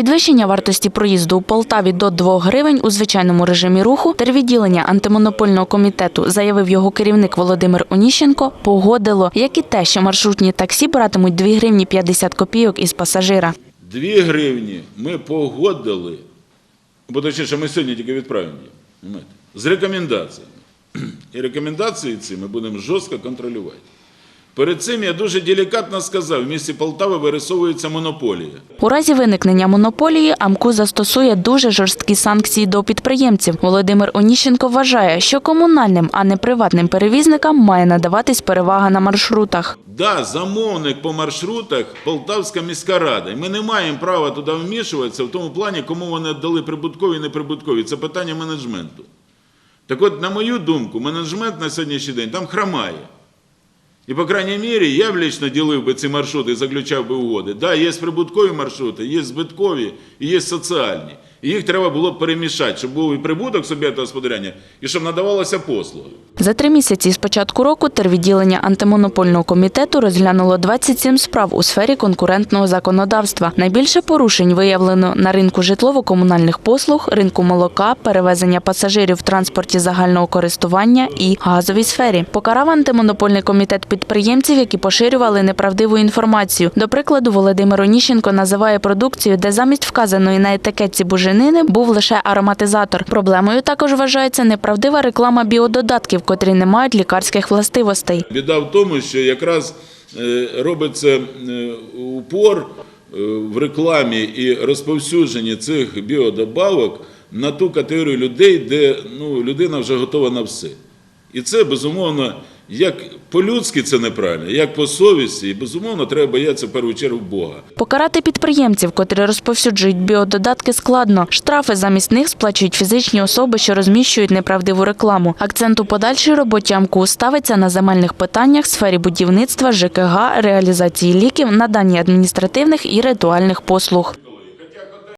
Підвищення вартості проїзду у Полтаві до 2 гривень у звичайному режимі руху тервідділення антимонопольного комітету, заявив його керівник Володимир Оніщенко, погодило, як і те, що маршрутні таксі братимуть 2 гривні 50 копійок із пасажира. 2 гривні ми погодили, бо точніше, ми сьогодні тільки відправимо з рекомендаціями. І рекомендації ці ми будемо жорстко контролювати. Перед цим я дуже делікатно сказав, в місті Полтава вирисовується монополія. У разі виникнення монополії АМКУ застосує дуже жорсткі санкції до підприємців. Володимир Оніщенко вважає, що комунальним, а не приватним перевізникам має надаватись перевага на маршрутах. Да, замовник по маршрутах Полтавська міська рада. Ми не маємо права туди вмішуватися в тому плані, кому вони дали прибуткові і неприбуткові. Це питання менеджменту. Так от, на мою думку, менеджмент на сьогоднішній день там хромає. І, по крайній мірі, я б лично ділив би ці маршрути і заключав би угоди. Да, є прибуткові маршрути, є збиткові і є соціальні. І їх треба було перемішати, щоб був і прибуток суб'єкта господарювання, і щоб надавалася послуга. За три місяці з початку року тервідділення антимонопольного комітету розглянуло 27 справ у сфері конкурентного законодавства. Найбільше порушень виявлено на ринку житлово-комунальних послуг, ринку молока, перевезення пасажирів в транспорті загального користування і газовій сфері. Покарав антимонопольний комітет підприємців, які поширювали неправдиву інформацію. До прикладу, Володимир Оніщенко називає продукцію, де замість вказаної на етикетці буженини був лише ароматизатор. Проблемою також вважається неправдива реклама біододатків, котрі не мають лікарських властивостей. Біда в тому, що якраз е, робиться е, упор е, в рекламі і розповсюдженні цих біодобавок на ту категорію людей, де ну, людина вже готова на все. І це, безумовно, як по-людськи це неправильно, як по совісті, і безумовно треба боятися в першу чергу Бога. Покарати підприємців, котрі розповсюджують біододатки, складно. Штрафи замість них сплачують фізичні особи, що розміщують неправдиву рекламу. Акцент у подальшій роботі АМКУ ставиться на земельних питаннях, сфері будівництва, ЖКГ, реалізації ліків, наданні адміністративних і ритуальних послуг.